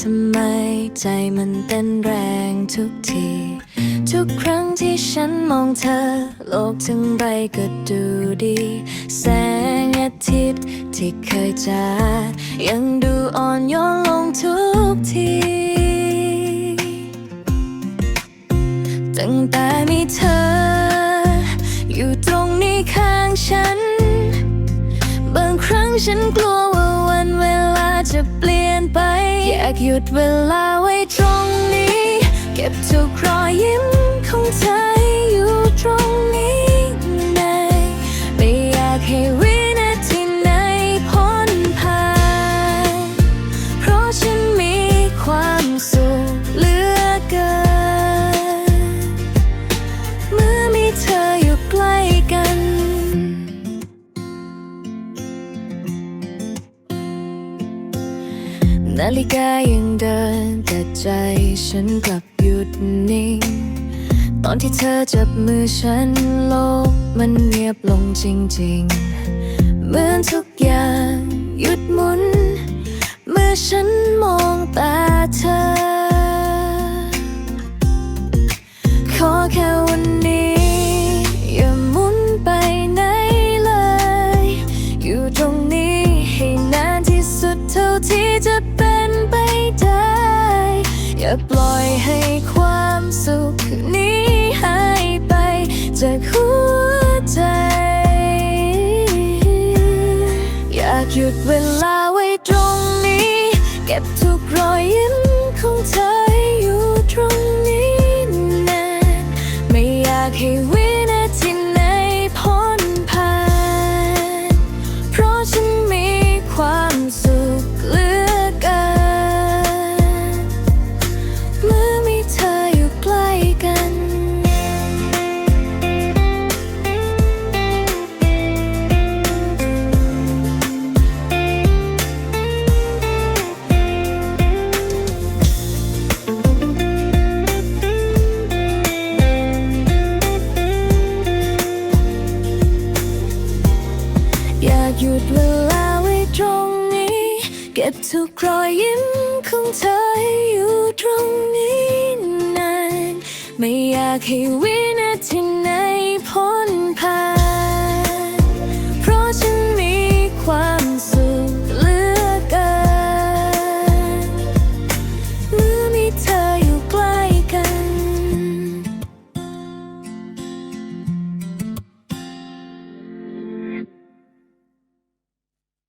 ทำไมใจมันเต้นแรงทุกที ทุกครั้งที่ฉันมองเธอ โลกทั้งใบก็ดูดี แสงอาทิตย์ที่เคยจาดยังดูอ่อนโยนลงทุกที ตั้งแต่มีเธอ อยู่ตรงนี้ข้างฉัน บางครั้งฉันกลัวว่าากหยุดเวลาไว้ตรงนี้ เก็บทุกรอยยิ้มของเธอให้อยู่ตรงนี้ในไม่อยากให้วินาทีไหนพ้นผ่านเพราะฉันมีความสุข นาฬิกายังเดิน แต่ใจฉันกลับหยุดนิ่ง ตอนที่เธอจับมือฉันโลกมันเงียบลงจริงๆ เหมือนทุกอย่างหยุดหมุน เมื่อฉันมองตา จะเป็นไปได้ อย่าปล่อยให้ความสุขนี้หายไปจากหัวใจ อยากหยุดเวลา หยุดเวลาไว้ตรงนี้ เก็บทุกรอยยิ้มของเธออยู่ตรงนี้นาน ไม่อยากให้วิ